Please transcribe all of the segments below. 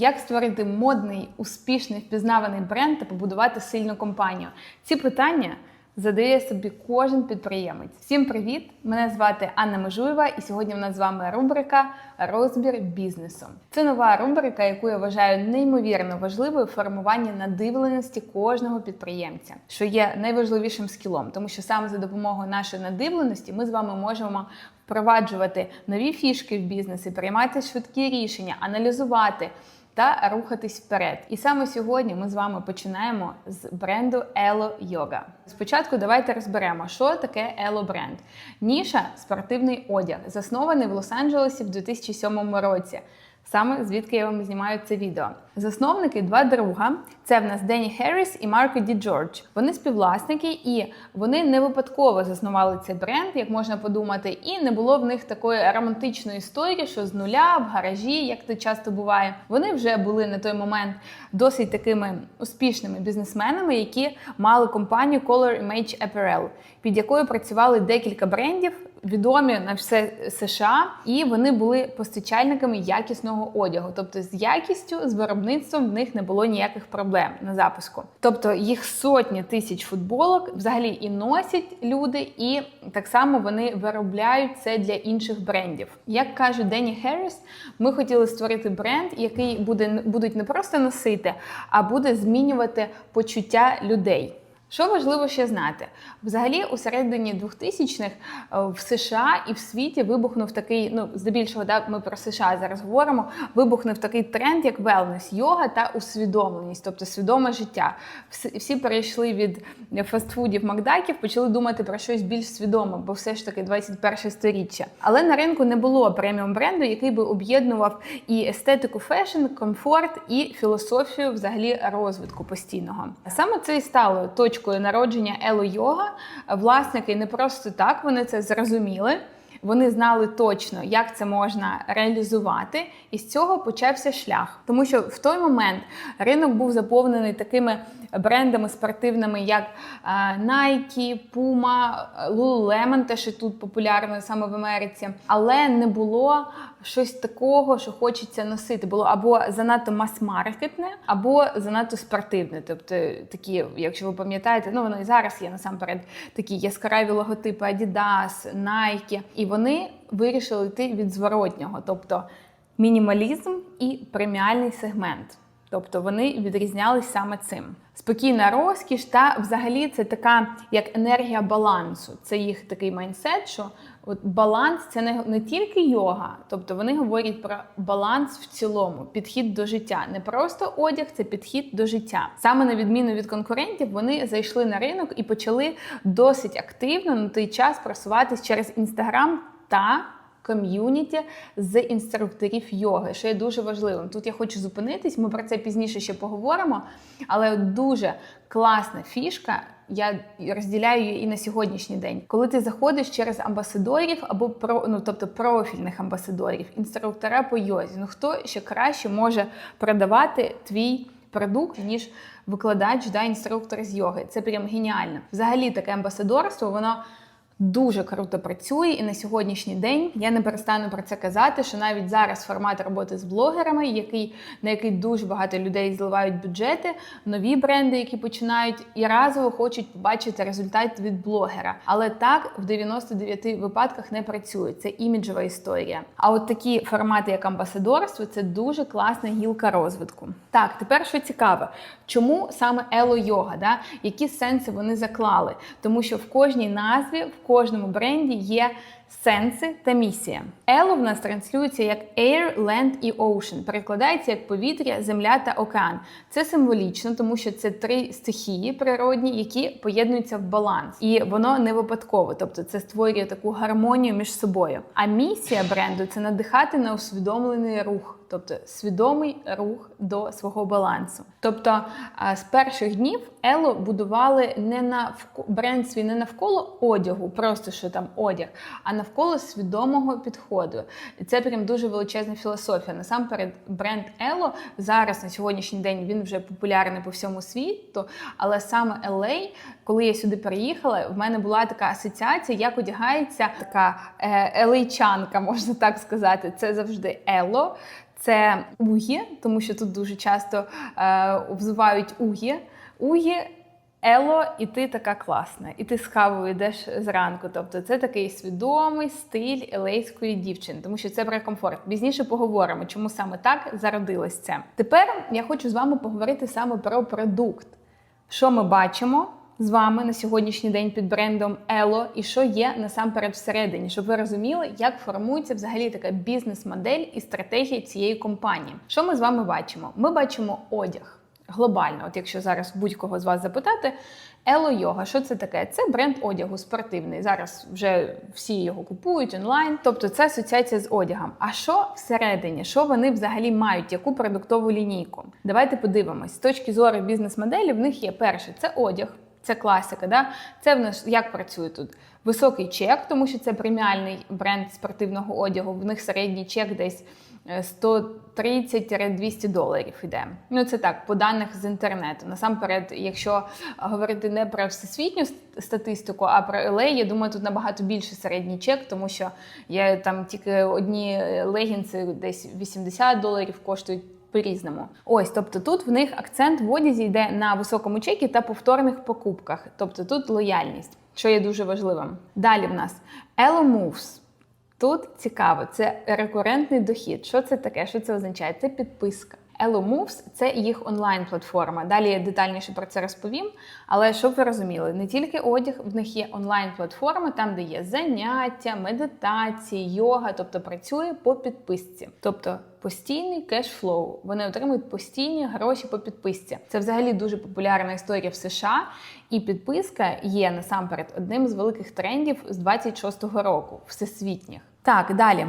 Як створити модний, успішний, впізнаваний бренд та побудувати сильну компанію? Ці питання задає собі кожен підприємець. Всім привіт! Мене звати Анна Межуєва, і сьогодні в нас з вами рубрика Розбір бізнесу. Це нова рубрика, яку я вважаю неймовірно важливою в формуванні надивленості кожного підприємця, що є найважливішим скілом, тому що саме за допомогою нашої надивленості ми з вами можемо впроваджувати нові фішки в бізнесі, приймати швидкі рішення, аналізувати та рухатись вперед. І саме сьогодні ми з вами починаємо з бренду Ело Йога. Спочатку давайте розберемо, що таке Ело бренд. Ніша спортивний одяг, заснований в Лос-Анджелесі в 2007 році. Саме звідки я вам знімаю це відео. Засновники два друга. Це в нас Дені Херріс і Марко Ді Джордж. Вони співвласники, і вони не випадково заснували цей бренд, як можна подумати, і не було в них такої романтичної історії, що з нуля в гаражі, як це часто буває. Вони вже були на той момент досить такими успішними бізнесменами, які мали компанію Color Image Apparel, під якою працювали декілька брендів. Відомі на все США, і вони були постачальниками якісного одягу. Тобто, з якістю, з виробництвом в них не було ніяких проблем на запуску. Тобто їх сотні тисяч футболок взагалі і носять люди, і так само вони виробляють це для інших брендів. Як каже Дені Херріс, ми хотіли створити бренд, який буде будуть не просто носити, а буде змінювати почуття людей. Що важливо ще знати? Взагалі, у середині 2000-х в США і в світі вибухнув такий, ну здебільшого, да, ми про США зараз говоримо. Вибухнув такий тренд, як велнес, йога та усвідомленість, тобто свідоме життя. Всі, всі перейшли від фастфудів, макдаків, почали думати про щось більш свідоме, бо все ж таки 21 сторіччя. Але на ринку не було преміум бренду, який би об'єднував і естетику фешн, комфорт, і філософію взагалі розвитку постійного. Саме це і стало точкою точкою народження Ело Йога. Власники не просто так вони це зрозуміли. Вони знали точно, як це можна реалізувати, і з цього почався шлях. Тому що в той момент ринок був заповнений такими брендами спортивними, як Nike, Puma, Lululemon, те, що тут популярно саме в Америці, але не було щось такого, що хочеться носити. Було або занадто мас-маркетне, або занадто спортивне. Тобто, такі, якщо ви пам'ятаєте, ну воно і зараз є насамперед такі яскраві логотипи Adidas, Nike. І вони вирішили йти від зворотнього, тобто мінімалізм і преміальний сегмент. Тобто вони відрізнялись саме цим. Спокійна розкіш, та взагалі це така як енергія балансу. Це їх такий майндсет, що от баланс це не, не тільки йога, тобто вони говорять про баланс в цілому, підхід до життя. Не просто одяг, це підхід до життя. Саме на відміну від конкурентів, вони зайшли на ринок і почали досить активно на той час просуватись через інстаграм та ком'юніті з інструкторів йоги, що є дуже важливим. Тут я хочу зупинитись, ми про це пізніше ще поговоримо. Але дуже класна фішка. Я розділяю її і на сьогоднішній день, коли ти заходиш через амбасадорів або про ну тобто профільних амбасадорів, інструктора по йозі. Ну хто ще краще може продавати твій продукт ніж викладач да інструктор з йоги? Це прям геніально. Взагалі таке амбасадорство, воно. Дуже круто працює, і на сьогоднішній день я не перестану про це казати, що навіть зараз формат роботи з блогерами, який на який дуже багато людей зливають бюджети, нові бренди, які починають і разово хочуть побачити результат від блогера. Але так в 99 випадках не працює. Це іміджова історія. А от такі формати, як амбасадорство, це дуже класна гілка розвитку. Так, тепер що цікаве, чому саме Ело Йога? Да? Які сенси вони заклали? Тому що в кожній назві в кожному бренді є сенси та місія. Ело в нас транслюється як Air, Land і Ocean. Перекладається як повітря, земля та океан. Це символічно, тому що це три стихії природні, які поєднуються в баланс. І воно не випадково, тобто це створює таку гармонію між собою. А місія бренду це надихати на усвідомлений рух. Тобто свідомий рух до свого балансу. Тобто з перших днів Ело будували не на бренд свій не навколо одягу, просто що там одяг, а навколо свідомого підходу. І це прям дуже величезна філософія. Насамперед, бренд Ело зараз на сьогоднішній день він вже популярний по всьому світу, але саме LA, коли я сюди переїхала, в мене була така асоціація, як одягається така елейчанка, можна так сказати. Це завжди Ело. Це угі, тому що тут дуже часто е, взувають угі. Угі Ело, і ти така класна, і ти з кавою йдеш зранку. Тобто це такий свідомий стиль елейської дівчини, тому що це про комфорт. Пізніше поговоримо, чому саме так зародилось це. Тепер я хочу з вами поговорити саме про продукт. Що ми бачимо з вами на сьогоднішній день під брендом Ело, і що є насамперед всередині, щоб ви розуміли, як формується взагалі така бізнес-модель і стратегія цієї компанії. Що ми з вами бачимо? Ми бачимо одяг глобально. От якщо зараз будь-кого з вас запитати, Ело Йога, що це таке? Це бренд одягу спортивний. Зараз вже всі його купують онлайн. Тобто це асоціація з одягом. А що всередині? Що вони взагалі мають? Яку продуктову лінійку? Давайте подивимось. З точки зору бізнес-моделі, в них є перше це одяг. Це класика, да? Це в нас як працює тут? Високий чек, тому що це преміальний бренд спортивного одягу. В них середній чек десь 130-200 доларів іде. Ну це так, по даних з інтернету. Насамперед, якщо говорити не про всесвітню статистику, а про LA, я думаю, тут набагато більше середній чек, тому що я там тільки одні легінси десь 80 доларів коштують. По-різному. Ось, тобто тут в них акцент в одязі йде на високому чекі та повторних покупках. Тобто тут лояльність, що є дуже важливим. Далі в нас Elo Moves. Тут цікаво, це рекурентний дохід. Що це таке? Що це означає? Це підписка. Elo Moves – це їх онлайн-платформа. Далі я детальніше про це розповім. Але щоб ви розуміли, не тільки одяг, в них є онлайн-платформа, там де є заняття, медитації, йога, тобто працює по підписці. Тобто постійний кешфлоу. Вони отримують постійні гроші по підписці. Це взагалі дуже популярна історія в США, і підписка є насамперед одним з великих трендів з 26-го року, всесвітніх. Так, далі.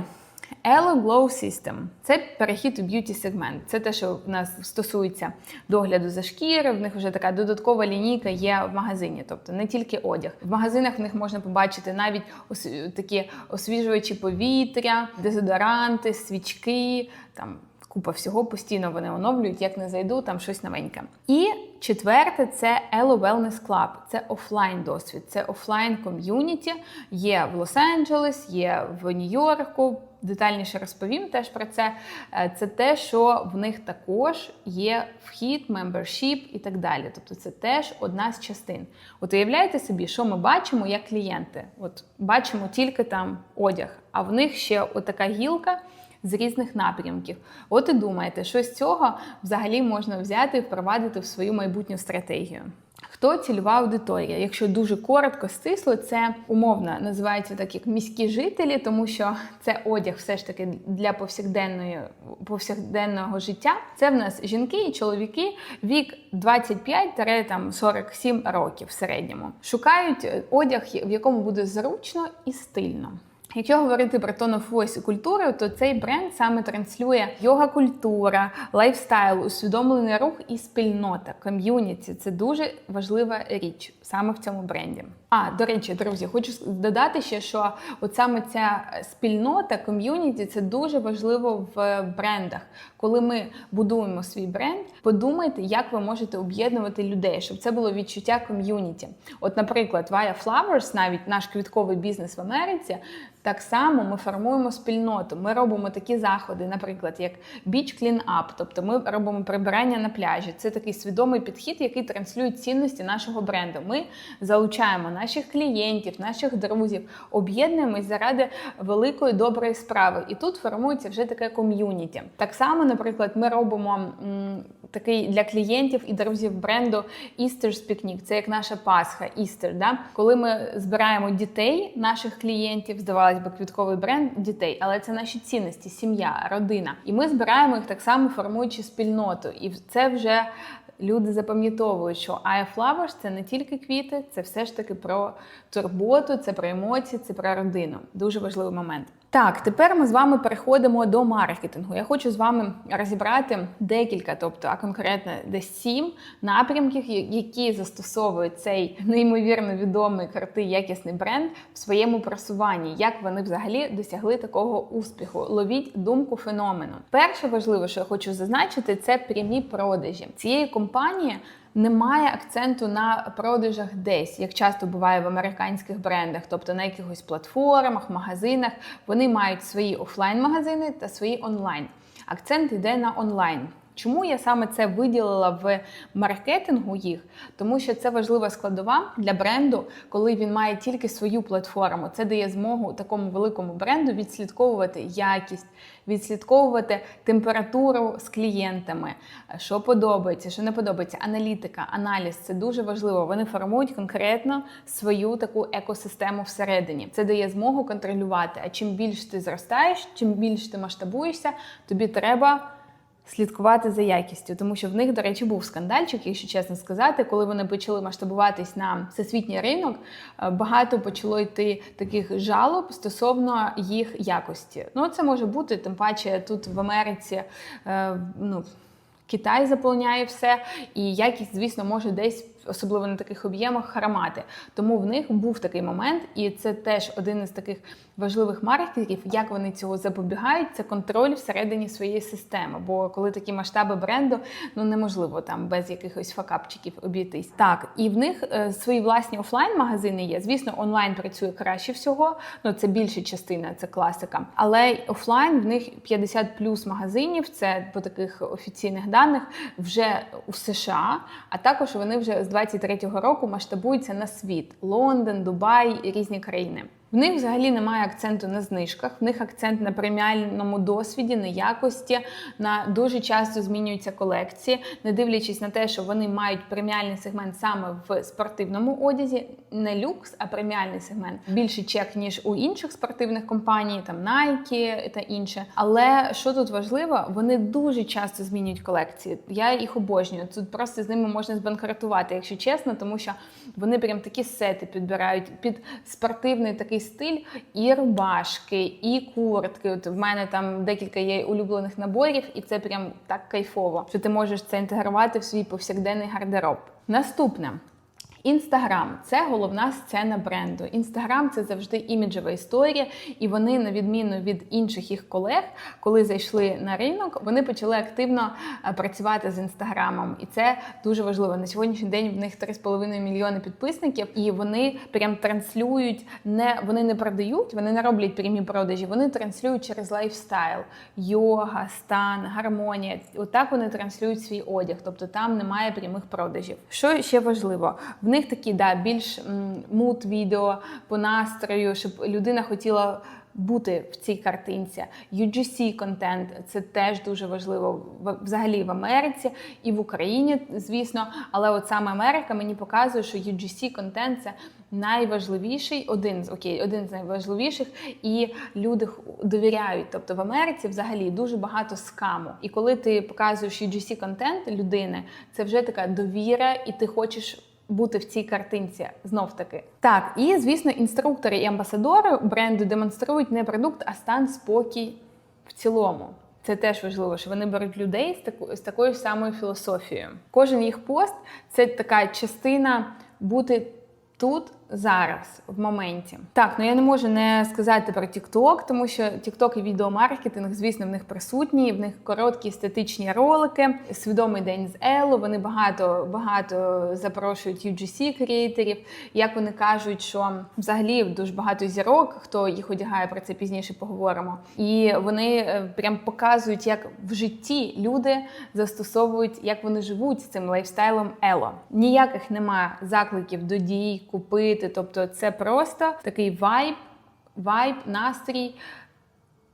Elo Glow System – це перехід у б'юті сегмент. Це те, що в нас стосується догляду за шкіри. В них вже така додаткова лінійка є в магазині, тобто не тільки одяг. В магазинах в них можна побачити навіть такі освіжувачі повітря, дезодоранти, свічки там. Купа всього постійно вони оновлюють, як не зайду, там щось новеньке. І четверте це Elo Wellness Club. Це офлайн досвід, це офлайн ком'юніті. Є в Лос-Анджелес, є в Нью-Йорку. Детальніше розповім теж про це. Е, це те, що в них також є вхід, мембершіп і так далі. Тобто це теж одна з частин. От уявляєте собі, що ми бачимо як клієнти. От бачимо тільки там одяг, а в них ще отака гілка з різних напрямків. От і думаєте, що з цього взагалі можна взяти і впровадити в свою майбутню стратегію. Хто цільова аудиторія? Якщо дуже коротко, стисло, це умовно називається так як міські жителі, тому що це одяг все ж таки для повсякденної повсякденного життя. Це в нас жінки і чоловіки вік 25-47 років в середньому. Шукають одяг, в якому буде зручно і стильно. Якщо говорити про tone of voice то цей бренд саме транслює йога-культура, лайфстайл, усвідомлений рух і спільнота, ком'юніті. Це дуже важлива річ саме в цьому бренді. А, до речі, друзі, хочу додати ще, що от саме ця спільнота, ком'юніті це дуже важливо в брендах. Коли ми будуємо свій бренд, подумайте, як ви можете об'єднувати людей, щоб це було відчуття ком'юніті. От, наприклад, Via Flowers, навіть наш квітковий бізнес в Америці, так само ми формуємо спільноту. Ми робимо такі заходи, наприклад, як Beach Clean Up, тобто ми робимо прибирання на пляжі. Це такий свідомий підхід, який транслює цінності нашого бренду. Ми залучаємо наших клієнтів, наших друзів, об'єднуємось заради великої доброї справи. І тут формується вже таке ком'юніті. Так само, наприклад, ми робимо м, такий для клієнтів і друзів бренду Easter's Picnic. Це як наша Пасха, Істер. Да? Коли ми збираємо дітей, наших клієнтів, здавалось би, квітковий бренд дітей, але це наші цінності, сім'я, родина. І ми збираємо їх так само, формуючи спільноту. І це вже люди запам'ятовують, що Flowers – це не тільки квіти, це все ж таки про турботу, це про емоції, це про родину. Дуже важливий момент. Так, тепер ми з вами переходимо до маркетингу. Я хочу з вами розібрати декілька, тобто, а конкретно десь сім напрямків, які застосовують цей неймовірно відомий крутий якісний бренд в своєму просуванні, як вони взагалі досягли такого успіху. Ловіть думку феномену. Перше важливе, що я хочу зазначити, це прямі продажі цієї компанії немає акценту на продажах десь, як часто буває в американських брендах, тобто на якихось платформах, магазинах. Вони мають свої офлайн-магазини та свої онлайн. акцент йде на онлайн. Чому я саме це виділила в маркетингу їх? Тому що це важлива складова для бренду, коли він має тільки свою платформу. Це дає змогу такому великому бренду відслідковувати якість, відслідковувати температуру з клієнтами, що подобається, що не подобається. Аналітика, аналіз це дуже важливо. Вони формують конкретно свою таку екосистему всередині. Це дає змогу контролювати. А чим більше ти зростаєш, чим більше ти масштабуєшся, тобі треба слідкувати за якістю, тому що в них, до речі, був скандальчик, якщо чесно сказати, коли вони почали масштабуватись на всесвітній ринок, е, багато почало йти таких жалоб стосовно їх якості. Ну, це може бути, тим паче тут в Америці. е, ну, Китай заповняє все, і якість, звісно, може десь, особливо на таких об'ємах, хромати. Тому в них був такий момент, і це теж один із таких важливих маркетів, як вони цього запобігають, це контроль всередині своєї системи. Бо коли такі масштаби бренду, ну неможливо там без якихось факапчиків обійтись. Так, і в них е, свої власні офлайн-магазини є. Звісно, онлайн працює краще всього. Ну це більша частина, це класика. Але офлайн в них 50 плюс магазинів. Це по таких офіційних даних вже у США. А також вони вже з 23-го року масштабуються на світ: Лондон, Дубай і різні країни. В них взагалі немає акценту на знижках, в них акцент на преміальному досвіді, на якості, на дуже часто змінюються колекції, не дивлячись на те, що вони мають преміальний сегмент саме в спортивному одязі, не люкс, а преміальний сегмент. Більший чек, ніж у інших спортивних компаній, там Nike та інше. Але що тут важливо, вони дуже часто змінюють колекції. Я їх обожнюю. Тут просто з ними можна збанкрутувати, якщо чесно, тому що вони прям такі сети підбирають під спортивний такий стиль і рубашки, і куртки. От в мене там декілька є улюблених наборів, і це прям так кайфово, що ти можеш це інтегрувати в свій повсякденний гардероб. Наступне. Інстаграм це головна сцена бренду. Інстаграм це завжди іміджева історія, і вони, на відміну від інших їх колег, коли зайшли на ринок, вони почали активно е, працювати з інстаграмом. І це дуже важливо. На сьогоднішній день в них 3,5 мільйони підписників, і вони прям транслюють, не вони не продають, вони не роблять прямі продажі, вони транслюють через лайфстайл, йога, стан, гармонія. Отак вони транслюють свій одяг, тобто там немає прямих продажів. Що ще важливо? В них такі да, більш мут відео по настрою, щоб людина хотіла. Бути в цій картинці. UGC контент це теж дуже важливо взагалі в Америці і в Україні, звісно. Але от саме Америка мені показує, що UGC контент це найважливіший, один з окей, один з найважливіших, і люди довіряють. Тобто в Америці взагалі дуже багато скаму. І коли ти показуєш UGC контент людини, це вже така довіра, і ти хочеш бути в цій картинці знов таки. Так, і звісно, інструктори і амбасадори бренду демонструють не продукт, а стан спокій в цілому. Це теж важливо, що вони беруть людей з таку з такою самою філософією. Кожен їх пост це така частина бути тут зараз, в моменті. Так, ну я не можу не сказати про TikTok, тому що TikTok і відеомаркетинг, звісно, в них присутні, в них короткі естетичні ролики, свідомий день з Ело. Вони багато багато запрошують UGC креаторів. Як вони кажуть, що взагалі дуже багато зірок, хто їх одягає, про це пізніше поговоримо. І вони е, прям показують, як в житті люди застосовують, як вони живуть з цим лайфстайлом Ело. Ніяких немає закликів до дій, купити робити. Тобто це просто такий вайб, вайб, настрій.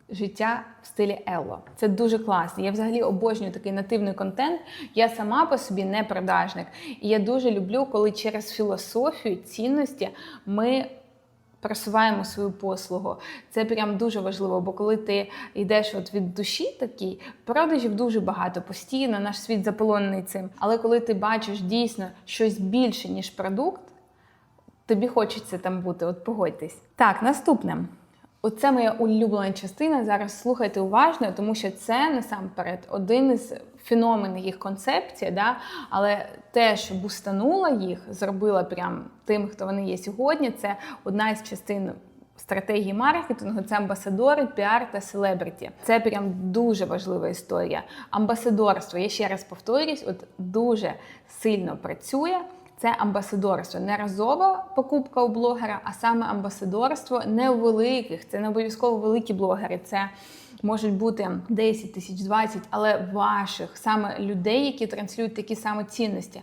Життя в стилі Елло. Це дуже класно. Я взагалі обожнюю такий нативний контент. Я сама по собі не продажник. І я дуже люблю, коли через філософію, цінності ми просуваємо свою послугу. Це прям дуже важливо, бо коли ти йдеш от від душі, такий, продажів дуже багато постійно, наш світ заполонений цим. Але коли ти бачиш дійсно щось більше, ніж продукт. Тобі хочеться там бути, от погодьтесь. Так, наступне. Оце моя улюблена частина. Зараз слухайте уважно, тому що це насамперед один із феноменів їх концепції, да? але те, що бустанула їх, зробила прям тим, хто вони є сьогодні. Це одна із частин. Стратегії маркетингу це амбасадори, піар та селебриті. Це прям дуже важлива історія. Амбасадорство, я ще раз повторюсь, от дуже сильно працює це амбасадорство. Не разова покупка у блогера, а саме амбасадорство не у великих. Це не обов'язково великі блогери. Це можуть бути 10 тисяч, 20, але ваших саме людей, які транслюють такі саме цінності.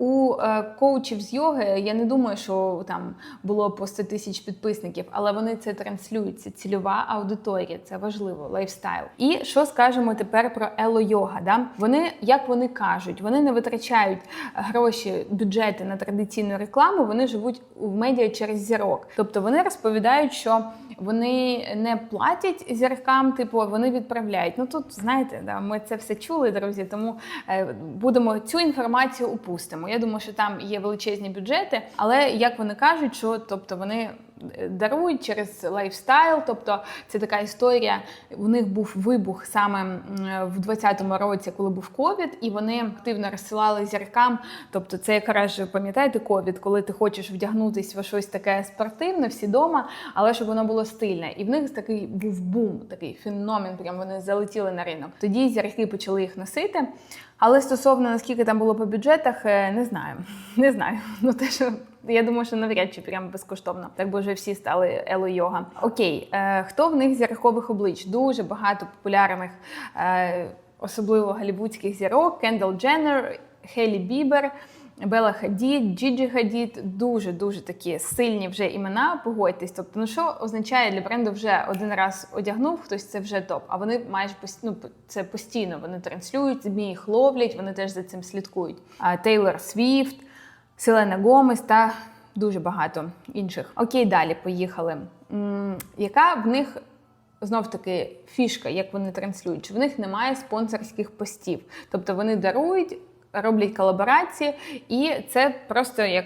У е, коучів з йоги я не думаю, що там було по 100 тисяч підписників, але вони це транслюють. Це цільова аудиторія, це важливо, лайфстайл. І що скажемо тепер про ело йога? Да? Вони, як вони кажуть, вони не витрачають гроші, бюджети на традиційну рекламу, вони живуть в медіа через зірок. Тобто вони розповідають, що вони не платять зіркам, типу вони відправляють. Ну тут знаєте, да, ми це все чули, друзі. Тому е, будемо цю інформацію упустимо. Я думаю, що там є величезні бюджети, але як вони кажуть, що тобто вони. Дарують через лайфстайл, тобто це така історія. У них був вибух саме в 2020 році, коли був ковід, і вони активно розсилали зіркам. Тобто, це якраз пам'ятаєте ковід, коли ти хочеш вдягнутись в щось таке спортивне, всі дома, але щоб воно було стильне. І в них такий був бум, такий феномен. Прям вони залетіли на ринок. Тоді зірки почали їх носити. Але стосовно наскільки там було по бюджетах, е, не знаю. Не знаю. Ну те, що я думаю, що навряд чи прямо безкоштовно. Так би вже всі стали ело йога. Окей, е, хто в них зіркових облич? Дуже багато популярних, е, особливо голівудських зірок: Кендал Дженнер, Хелі Бібер. Бела Хадід, Джіджі Хадід дуже дуже такі сильні вже імена. Погодьтесь. Тобто, ну що означає для бренду вже один раз одягнув, хтось це вже топ. А вони майже ну, це постійно. Вони транслюють, змі їх ловлять, вони теж за цим слідкують. А Тейлор Свіфт, Селена Гомес та дуже багато інших. Окей, далі поїхали. Яка в них знов таки фішка, як вони транслюють? Чи в них немає спонсорських постів? Тобто вони дарують, роблять колаборації, і це просто як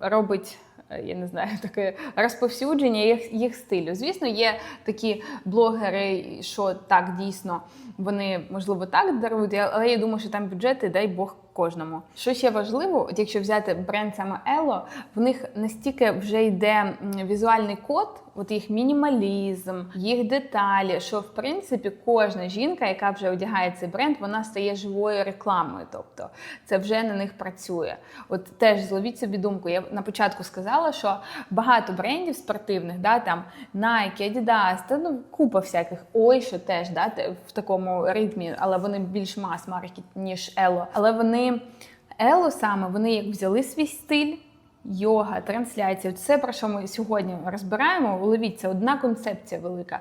робить. е, Я не знаю, таке розповсюдження їх, їх стилю. Звісно, є такі блогери, що так дійсно вони можливо так дарують, але я думаю, що там бюджети, дай Бог кожному. Що ще важливо, якщо взяти бренд саме Ело, в них настільки вже йде візуальний код, от їх мінімалізм, їх деталі, що в принципі кожна жінка, яка вже одягає цей бренд, вона стає живою рекламою. Тобто це вже на них працює. От теж зловіть собі думку. Я на початку сказала, що багато брендів спортивних, да, там Nike, Adidas, та ну купа всяких. Ой, що теж да, в такому ритмі, але вони більш мас-маркет, ніж Ело. Але вони Ело саме вони як взяли свій стиль. Йога, трансляція, все про що ми сьогодні розбираємо. Уявіть, це одна концепція велика.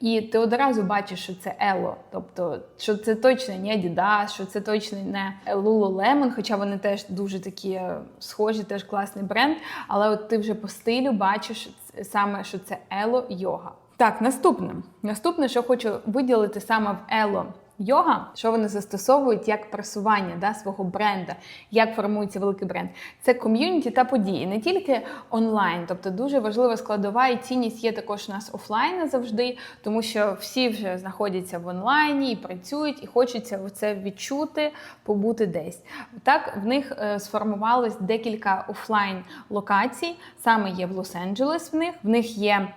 І ти одразу бачиш, що це Ело. Тобто, що це точно не Adidas, що це точно не Lululemon, хоча вони теж дуже такі е, схожі, теж класний бренд. Але от ти вже по стилю бачиш саме, що це Ело йога. Так, наступне. Наступне, що хочу виділити саме в Ело. Йога, що вони застосовують як просування да, свого бренда, як формується великий бренд. Це ком'юніті та події, не тільки онлайн. Тобто дуже важлива складова і цінність є також у нас офлайн завжди, тому що всі вже знаходяться в онлайні і працюють, і хочеться це відчути, побути десь. Так, в них е, сформувалось декілька офлайн локацій. Саме є в Лос-Анджелес. В них в них є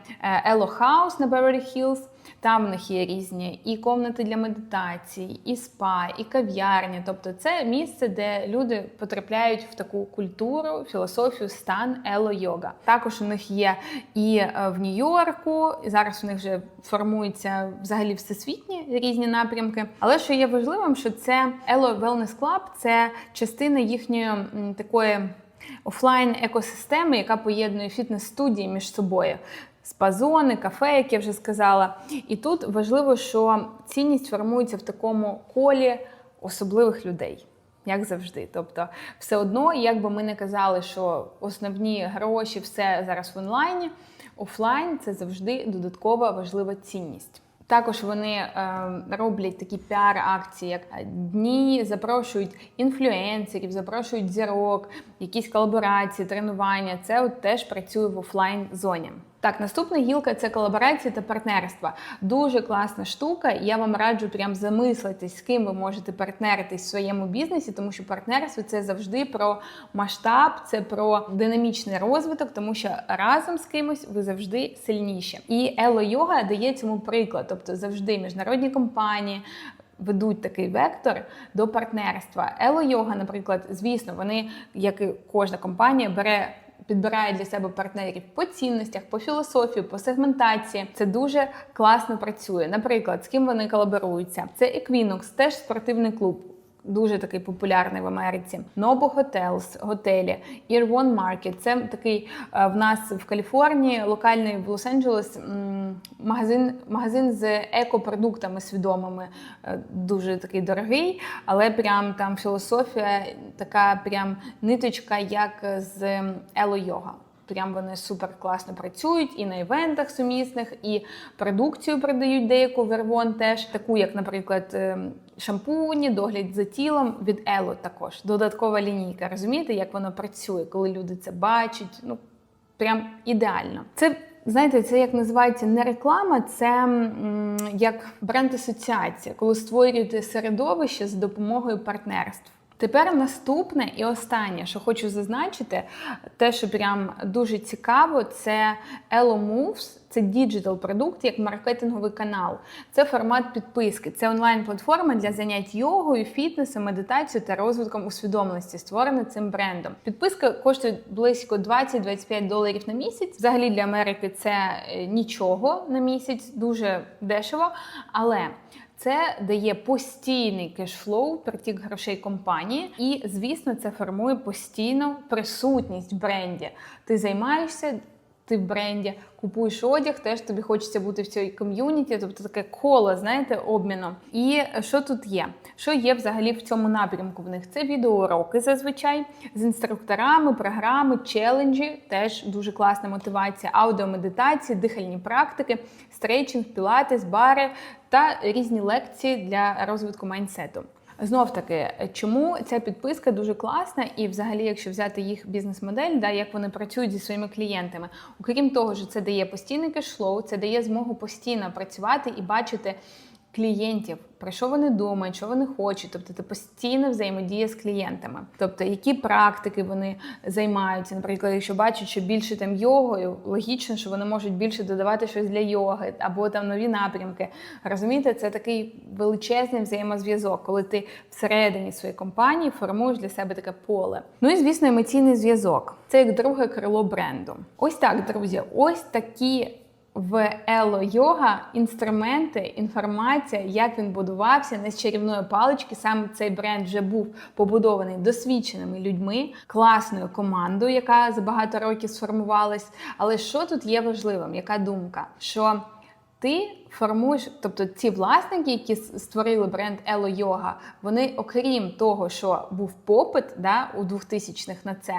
Ело Хаус на Беверлі Хіллз. Там в них є різні і комнати для медитації, і спа, і кав'ярні. Тобто це місце, де люди потрапляють в таку культуру, філософію, стан ело йога. Також у них є і е, в Нью-Йорку, і зараз у них вже формуються взагалі всесвітні різні напрямки. Але що є важливим, що це Elo Wellness Club – це частина їхньої такої офлайн екосистеми, яка поєднує фітнес-студії між собою. Спазони, кафе, як я вже сказала. І тут важливо, що цінність формується в такому колі особливих людей. Як завжди. Тобто, все одно, як би ми не казали, що основні гроші, все зараз в онлайні, офлайн це завжди додаткова важлива цінність. Також вони е, роблять такі піар-акції, як дні, запрошують інфлюенсерів, запрошують зірок, якісь колаборації, тренування. Це от теж працює в офлайн зоні. Так, наступна гілка це колаборації та партнерства. Дуже класна штука. Я вам раджу прям замислитись, з ким ви можете партнеритись в своєму бізнесі, тому що партнерство це завжди про масштаб, це про динамічний розвиток, тому що разом з кимось ви завжди сильніші. І Ело Йога дає цьому приклад, тобто завжди міжнародні компанії. Ведуть такий вектор до партнерства. Ело Йога, наприклад, звісно, вони, як і кожна компанія, бере підбирає для себе партнерів по цінностях, по філософії, по сегментації. Це дуже класно працює. Наприклад, з ким вони колаборуються. Це Equinox, теж спортивний клуб. Дуже такий популярний в Америці. Nobu Hotels, готелі, Irwin Market. Це такий е, в нас в Каліфорнії, локальний в Лос-Анджелес магазин, магазин з екопродуктами свідомими. Е, Дуже такий дорогий, але прям там філософія така прям ниточка, як з Ело Йога. Прям вони супер класно працюють і на івентах сумісних, і продукцію продають деяку Вервон теж, таку, як, наприклад, ем, шампуні, догляд за тілом від Ело також. Додаткова лінійка. Розумієте, як воно працює, коли люди це бачать? Ну прям ідеально. Це знаєте, це як називається не реклама, це м, як бренд-асоціація, коли створюєте середовище з допомогою партнерств. Тепер наступне і останнє, що хочу зазначити, те, що прям дуже цікаво, це Elo Moves. Це діджитал продукт як маркетинговий канал. Це формат підписки. Це онлайн-платформа для занять йогою, фітнесом, медитацією та розвитком усвідомленості, створена цим брендом. Підписка коштує близько 20-25 доларів на місяць. Взагалі для Америки це е, нічого на місяць, дуже дешево. Але це дає постійний кешфлоу, притік грошей компанії, і звісно, це формує постійну присутність в бренді. Ти займаєшся. Ти в бренді купуєш одяг, теж тобі хочеться бути в цій ком'юніті, тобто таке коло, знаєте, обміну. І що тут є? Що є взагалі в цьому напрямку? В них це відеоуроки зазвичай з інструкторами, програми, челенджі, теж дуже класна мотивація, аудіомедитації, дихальні практики, стрейчинг, пілатес, бари та різні лекції для розвитку майнсету. Знов таки, чому ця підписка дуже класна, і взагалі, якщо взяти їх бізнес-модель, да, як вони працюють зі своїми клієнтами, окрім того, що це дає постійний кешфлоу, це дає змогу постійно працювати і бачити клієнтів, про що вони думають, що вони хочуть, тобто це постійна взаємодія з клієнтами, тобто які практики вони займаються. Наприклад, якщо бачать, що більше там йогою, логічно, що вони можуть більше додавати щось для йоги або там нові напрямки. Розумієте, це такий величезний взаємозв'язок, коли ти всередині своєї компанії формуєш для себе таке поле. Ну і звісно, емоційний зв'язок. Це як друге крило бренду. Ось так, друзі, ось такі в Ело Йога інструменти, інформація, як він будувався не з чарівної палички. Саме цей бренд вже був побудований досвідченими людьми, класною командою, яка за багато років сформувалась. Але що тут є важливим? Яка думка? Що ти формуєш, тобто ці власники, які створили бренд Ело Йога, вони, окрім того, що був попит да, у 2000-х на це,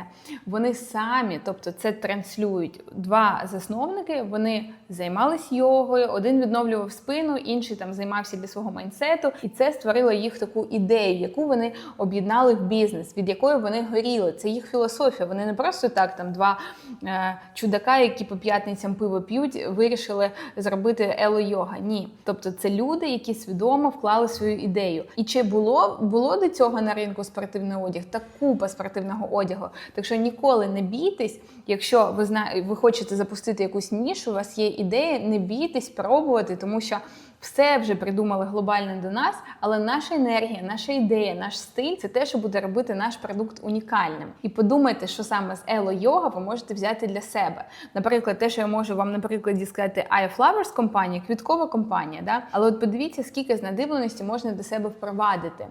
вони самі, тобто це транслюють. Два засновники вони займались йогою, один відновлював спину, інший там займався для свого майнсету, і це створило їх таку ідею, яку вони об'єднали в бізнес, від якої вони горіли. Це їх філософія. Вони не просто так, там два е, чудака, які по п'ятницям пиво п'ють, вирішили зробити Ело Йога. Ні, тобто це люди, які свідомо вклали свою ідею. І чи було було до цього на ринку спортивний одяг та купа спортивного одягу? Так що ніколи не бійтесь, якщо ви зна... ви хочете запустити якусь нішу, у вас є ідея, не бійтесь пробувати, тому що. Все вже придумали глобально до нас, але наша енергія, наша ідея, наш стиль це те, що буде робити наш продукт унікальним. І подумайте, що саме з Ело Йога ви можете взяти для себе. Наприклад, те, що я можу вам, на прикладі сказати, Aya Flowers компанія, квіткова компанія. Да? Але от подивіться, скільки з надивленості можна до себе впровадити.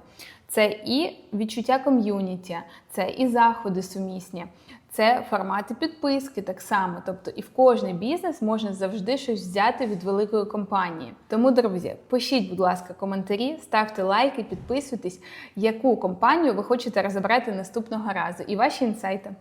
Це і відчуття ком'юніті, це і заходи сумісні. Це формати підписки так само. Тобто і в кожний бізнес можна завжди щось взяти від великої компанії. Тому, друзі, пишіть, будь ласка, коментарі, ставте лайки, підписуйтесь, яку компанію ви хочете розібрати наступного разу, і ваші інсайти.